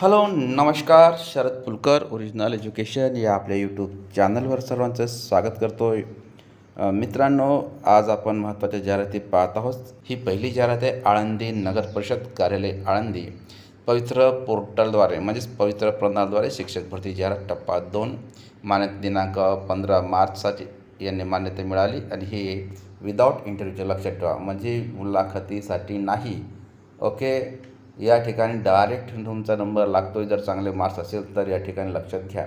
Hello नमस्कार Sharad Pulkar original education या आपल्या यूट्यूब चॅनलवर सर्वांचं स्वागत करतो आहे मित्रांनो आज आपण महत्त्वाच्या जाहिराती पाहत आहोत. ही पहिली जाहिरात आहे आळंदी नगर परिषद कार्यालय आळंदी. पवित्र पोर्टलद्वारे म्हणजेच पवित्र प्रणालद्वारे शिक्षक भरती जाहिरात टप्पा दोन मान्यता दिनांक पंधरा मार्चसाठी यांनी मान्यता मिळाली आणि हे विदाऊट इंटरव्ह्यूच्या लक्षात ठेवा. म्हणजे मुलाखतीसाठी नाही. ओके? या ठिकाणी डायरेक्ट तुमचा नंबर लागतो आहे जर चांगले मार्क्स असेल तर या ठिकाणी लक्षात घ्या.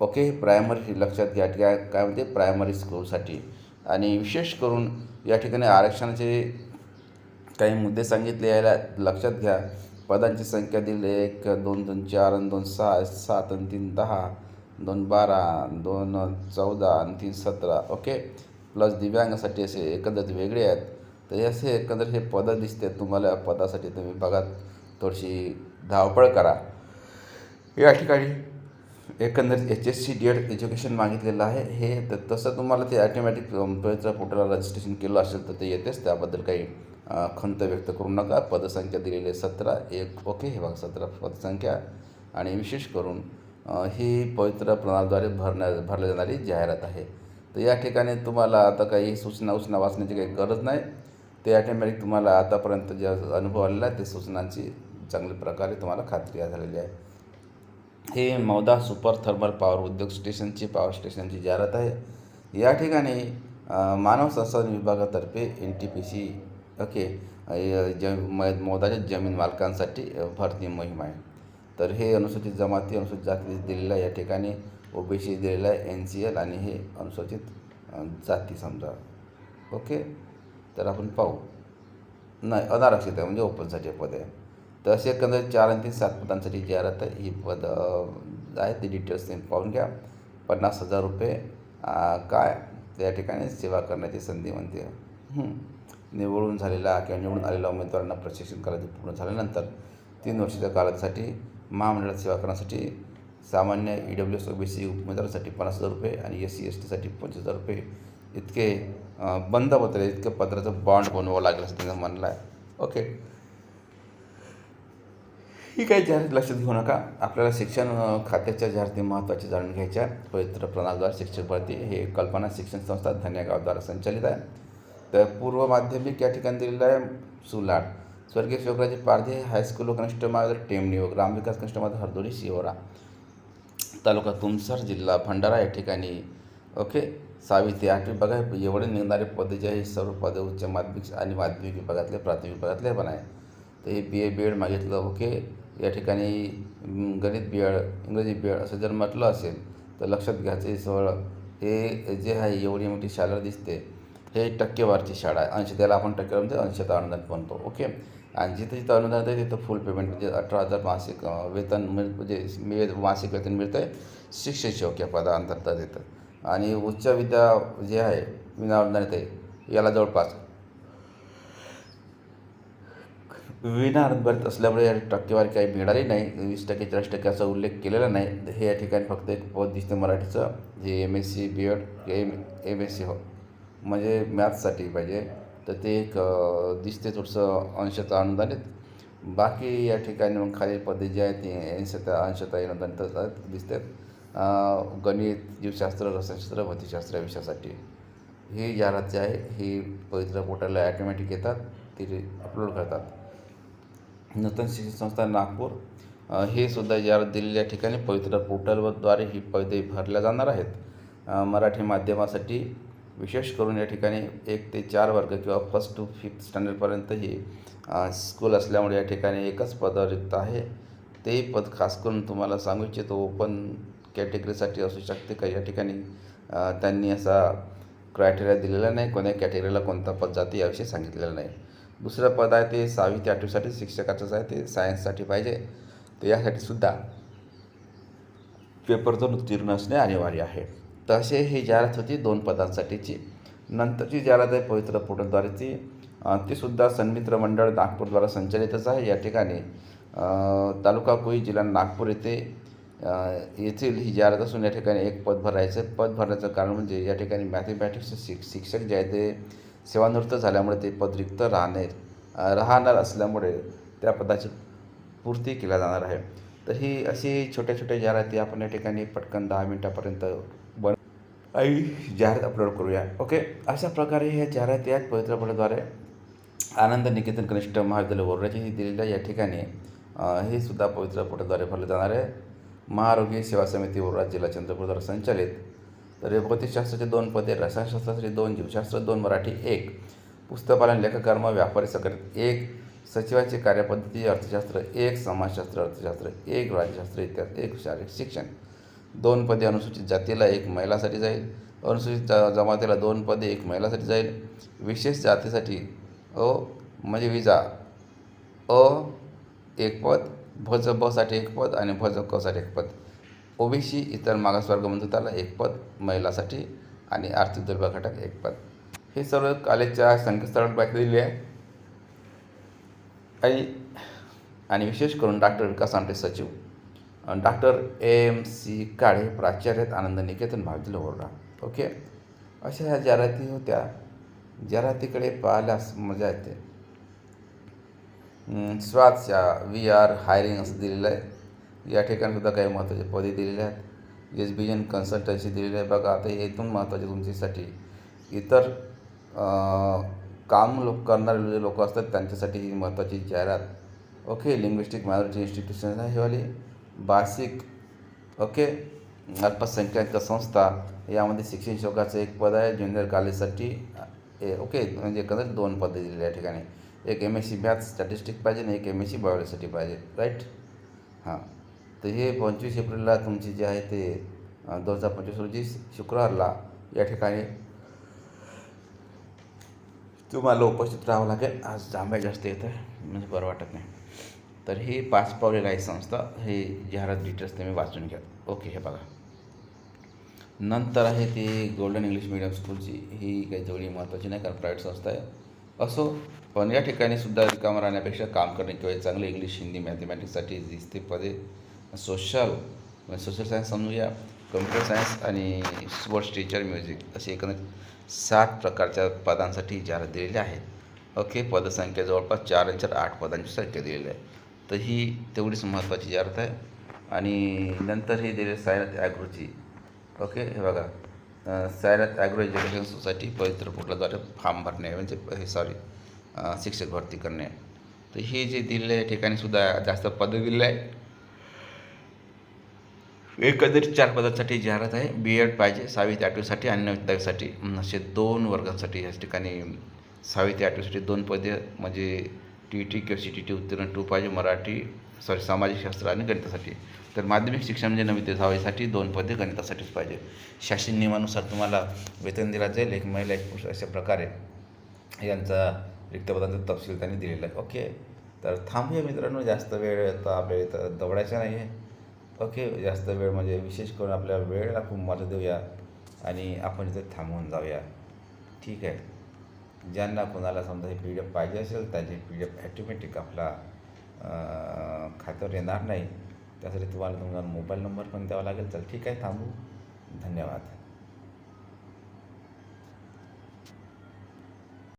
ओके प्रायमरी लक्षात घ्या. काय काय म्हणते? प्रायमरी स्कूलसाठी आणि विशेष करून या ठिकाणी आरक्षणाचे काही मुद्दे सांगितले यायला लक्षात घ्या. पदांची संख्या दिली. एक दोन दोन चार आणि दोन सहा सात आणि तीन दहा. दोन बारा दोन चौदा आणि तीन सतरा. ओके प्लस दिव्यांगासाठी असे एकंदरीत वेगळे आहेत. तर हे असे एकंदर हे पदं दिसते तुम्हाला पदासाठी तुम्ही बघा थोडीशी धावपळ करा. या ठिकाणी एकंदरीत H S C D Ed education मागितलेलं आहे. हे तर तसं तुम्हाला ते ॲटोमॅटिक पवित्र पोर्टलला रजिस्ट्रेशन केलं असेल तर ते येतेच. त्याबद्दल काही खंत व्यक्त करू नका. पदसंख्या दिलेली आहे सतरा. एक ओके हे बघा सतरा पदसंख्या. आणि विशेष करून ही पवित्र प्रणालीद्वारे भरण्या भरली जाणारी जाहिरात आहे. तर या ठिकाणी तुम्हाला आता काही सूचना उचना वाचण्याची काही गरज नाही. ते ॲटोमॅटिक म्हणजे तुम्हाला आतापर्यंत जे अनुभव आलेला आहे ते सूचनांची चांगल्या प्रकारे तुम्हाला खात्री झालेली आहे. हे मौदा सुपर थर्मल पॉवर उद्योग स्टेशनची पॉवर स्टेशनची जाहिरात आहे. या ठिकाणी मानव संसाधन विभागातर्फे N T P C okay ज मौदाच्या जमीन मालकांसाठी भरती मोहीम आहे. तर हे अनुसूचित जमाती अनुसूचित जाती दिलेलं आहे. या ठिकाणी ओबीसी दिलेलं आहे एन सी एल आणि हे अनुसूचित जाती समजा. ओके? तर आपण पाहू. नाही अनारक्षित आहे म्हणजे ओपनसाठी पद आहे. तर असे एकंदरीत चार आणि तीन सात पदांसाठी जाहिरात आहे ही पद आहेत. ती डिटेल्स तुम्ही पाहून घ्या. पन्नास हजार रुपये काय? त्या ठिकाणी सेवा करण्याची संधी म्हणते. निवडून झालेला किंवा निवडून आलेल्या उमेदवारांना प्रशिक्षण कालावधी पूर्ण झाल्यानंतर तीन वर्षाच्या कालावधीसाठी महामंडळात सेवा करण्यासाठी सामान्य E W S O B C उमेदवारांसाठी पन्नास हजार रुपये आणि एस सी एस टीसाठी पंचवीस हजार रुपये इतके अं, बंद पत्र आहे, इतकं पत्राचं बॉन्ड बनवावं लागेल असं त्यांचं म्हणलं आहे. ओके ही काही जाहिरात लक्षात घेऊ नका. आपल्याला शिक्षण खात्याच्या जाहिराती महत्त्वाच्या जाणून घ्यायच्या पवित्र प्रणालद्वारे शिक्षक भरती हे कल्पना शिक्षण संस्था धन्यगावद्वारा संचालित आहे. तर पूर्व माध्यमिक या ठिकाणी दिलेलं आहे सुलाट स्वर्गीय शिवराजे पारधी हायस्कूल कनिष्ठ महाविद्यालय टेमणी व ग्रामविकास कनिष्ठ महाविद्यालय हरदोली शिवरा तालुका तुमसर जिल्हा भंडारा या ठिकाणी. ओके सहावी ते आठवी आहे एवढे निघणारे पदे जे आहे सर्व पदे उच्च माध्यमिक आणि माध्यमिक विभागातले प्राथमिक विभागातले पण आहे तर हे बी ए बी एड मागितलं ओके. या ठिकाणी गणित बी एड इंग्रजी बी एड असं जर म्हटलं असेल तर लक्षात घ्यायचं सरळ हे जे आहे एवढी मोठी शाळा दिसते. हे टक्केवारची शाळा आहे. ऐंशी त्याला आपण टक्केवार म्हणजे अंशतः अनुदान म्हणतो ओके. आणि जिथे जिथं अनुदान आहे तिथं फुल पेमेंट म्हणजे अठरा हजार मासिक वेतन मिळ म्हणजे मासिक वेतन मिळतं आहे शिक्षक पदा अंतर्गत येतं आणि उच्च विद्या जे आहे विनाअनुदानित आहे याला जवळपास. विनाअनुदानित असल्यामुळे या टक्केवारी काही मिळाली नाही. वीस टक्के चाळीस टक्के असा उल्लेख केलेला नाही. हे या ठिकाणी फक्त एक पद दिसते मराठीचं जे M S C B Ed M M S C हो म्हणजे मॅथ्ससाठी पाहिजे. तर ते एक दिसते थोडंसं अंशतः अनुदानित. बाकी या ठिकाणी मग खालील पद्धती जे आहेत ते अंशतः अंशतः अनुदानित दिसतात गणित जीवशास्त्र रसायनशास्त्र भौतिकशास्त्र या विषयासाठी. हे ज्या राज्य आहे हे पवित्र पोर्टलला ॲटोमॅटिक येतात ते अपलोड करतात. नूतन शिक्षण संस्था नागपूर हे सुद्धा जाहिरात दिलेल्या ठिकाणी पवित्र पोर्टलद्वारे ही पदे भरल्या जाणार आहेत. मराठी माध्यमासाठी विशेष करून या ठिकाणी एक ते चार वर्ग किंवा फर्स्ट टू फिफ्थ स्टँडर्डपर्यंत ही स्कूल असल्यामुळे या ठिकाणी एकच पद रिक्त आहे. ते पद खास करून तुम्हाला सांगू इच्छितो ओपन कॅटेगरीसाठी असू शकते का? या ठिकाणी त्यांनी असा क्रायटेरिया दिलेला नाही. कोण्या कॅटेगरीला कोणता पद जाते याविषयी सांगितलेलं नाही. दुसरं पद आहे ते सहावी ते आठवीसाठी शिक्षकाचंच आहे. ते सायन्ससाठी पाहिजे. तर यासाठी सुद्धा पेपरतून उत्तीर्ण असणे अनिवार्य आहे. तसे ही जाहिरात होती दोन पदांसाठीची. नंतरची जाहिरात आहे पवित्र पोर्टलद्वारेची. अ, ती सुद्धा सन्मित्र मंडळ नागपूरद्वारा संचालितच आहे. या ठिकाणी तालुका कोई जिल्हा नागपूर येथे येथील ही जाहिरात असून या ठिकाणी एक पद भरायचं आहे. पद भरण्याचं कारण म्हणजे या ठिकाणी मॅथमॅटिक्सचे शिक शिक्षक जे आहे ते सेवानिवृत्त झाल्यामुळे ते पद रिक्त राहणे राहणार असल्यामुळे त्या पदाची पूर्ती केल्या जाणार आहे. तर ही अशी छोट्या छोट्या जाहिराती आपण या ठिकाणी पटकन दहा मिनटापर्यंत बन आई जाहिरात अपलोड करूया. ओके अशा प्रकारे ह्या जाहिराती आहेत पवित्र पटाद्वारे आनंद निकेतन कनिष्ठ महाविद्यालय वरोराची दिलेल्या या ठिकाणी हे सुद्धा पवित्र पटाद्वारे भरलं जाणार आहे. महाआरोग्य सेवा समिती वरोरा जिल्हा चंद्रपूरद्वारे संचालित. तर भौतिकशास्त्राचे दोन पदे रसायनशास्त्राचे दोन जीवशास्त्र दोन मराठी एक. पुस्तकपालन लेखकर्म व्यापारी सकट एक. सचिवाची कार्यपद्धती अर्थशास्त्र एक. समाजशास्त्र अर्थशास्त्र एक. राज्यशास्त्र इत्यादी एक. शारीरिक शिक्षण. दोन पदे अनुसूचित जातीला एक महिलासाठी जाईल. अनुसूचित जमातीला दोन पदे एक महिलासाठी जाईल. विशेष जातीसाठी अ म्हणजे विजा अ एक पद. भज बसाठी एक पद आणि भज कसाठी एक पद. ओबीसी इतर मागासवर्ग म्हणतो त्याला एक पद महिलासाठी आणि आर्थिक दुर्बल घटक एक पद. हे सर्व कॉलेजच्या संकेतस्थळावर बाकी दिली आहे. आणि आणि विशेष करून डॉक्टर विकास आमटे सचिव. डॉक्टर एम सी काळे प्राचार्य आहेत आनंद निकेतन महाविद्यालय ओरडा. ओके? अशा ह्या जाहिराती होत्या जाहिरातीकडे पाहिल्यास मजा येते. स्वादच्या व्ही आर हायरिंग असं दिलेलं आहे. या ठिकाणीसुद्धा काही महत्त्वाचे पदे दिलेले आहेत. एस बी एन कन्सल्टन्सी दिलेली आहे. बघा आता इथून महत्त्वाचे तुमच्यासाठी. इतर काम लोक करणारे जे लोक असतात त्यांच्यासाठी ही महत्त्वाची जाहिरात. ओके लिंग्विस्टिक मायनॉरिटी इन्स्टिट्यूशन आहे वाली. भाषिक ओके अल्पसंख्याक संस्था यामध्ये शिक्षण शोकाचं एक पद आहे. ज्युनियर कॉलेजसाठी ए ओके म्हणजे एकंदरीत दोन पदे दिलेली या ठिकाणी. एक M S C math statistic पाहिजे आणि एक एम एस सी बायोलॉजीसाठी पाहिजे राईट हां. तर हे पंचवीस एप्रिलला तुमची जे आहे ते दोन हजार पंचवीस रोजी शुक्रवारला या ठिकाणी तुम्हाला उपस्थित राहावं लागेल. आज जांभ्या जास्त येतं आहे म्हणजे बरं वाटत नाही. तर ही पाच पावलेला आहे संस्था हे जाहिरात डिटेल्स तुम्ही वाचून घ्या ओके हे बघा. नंतर आहे ती गोल्डन इंग्लिश मिडियम स्कूलची ही काही तेवढी महत्त्वाची नाही कारण प्रायव्हेट संस्था आहे. असो पण या ठिकाणी सुद्धा रिकामं राहण्यापेक्षा काम करणे किंवा चांगले इंग्लिश हिंदी मॅथमॅटिक्ससाठी दिसते पदे सोशल सोशल सायन्स समजूया. कम्प्युटर सायन्स आणि स्पोर्ट्स टीचर म्युझिक असे एकंदरीत सात प्रकारच्या पदांसाठी जाहिरात दिलेली आहे ओके पदसंख्या जवळपास चार आणि चार आठ पदांची संख्या दिलेली आहे. तर ही तेवढीच महत्त्वाची जाहिरात आहे. आणि नंतर हे दिले सायनाथ ॲग्रोची. ओके हे बघा. Sairat Sainath agro education society Pavitra पोर्टलद्वारे फॉर्म भरणे म्हणजे हे सॉरी शिक्षक भरती करणे. तर हे जे दिलेले आहे ठिकाणी सुद्धा जास्त पदं दिलेलं आहे एकंदरीत चार पदांसाठी जाहिरात आहे. बी एड पाहिजे सहावी ते आठवीसाठी आणि नववी दहावीसाठी असे दोन वर्गांसाठी या ठिकाणी सहावी ते आठवीसाठी दोन पदे म्हणजे टी टी किंवा सी टी टी उत्तीर्ण टू पाहिजे मराठी सॉरी सामाजिक शास्त्र आणि गणितासाठी. तर माध्यमिक शिक्षण म्हणजे नवी ते सहावीसाठी दोन पदे गणितासाठीच पाहिजे. शासन नियमानुसार तुम्हाला वेतन दिला जाईल एक महिला एक पुरुष अशा प्रकारे यांचा रिक्तपदांचा तपशील त्यांनी दिलेला आहे. ओके? तर थांबूया मित्रांनो जास्त वेळ आता आपल्या इथं दवडायचा नाही आहे ओके? जास्त वेळ म्हणजे विशेष करून आपल्या वेळेला खूप महत्त्व देऊया आणि आपण इथे थांबवून जाऊया. ठीक आहे? ज्यांना कोणाला समजा हे पी डी एफ पाहिजे असेल त्याचे पी डी एफ ॲटोमॅटिक आपला खात्यावर येणार नाही. त्यासाठी तुम्हाला तुमचा मोबाईल नंबर पण द्यावा लागेल. चल ठीक आहे थांबू. धन्यवाद.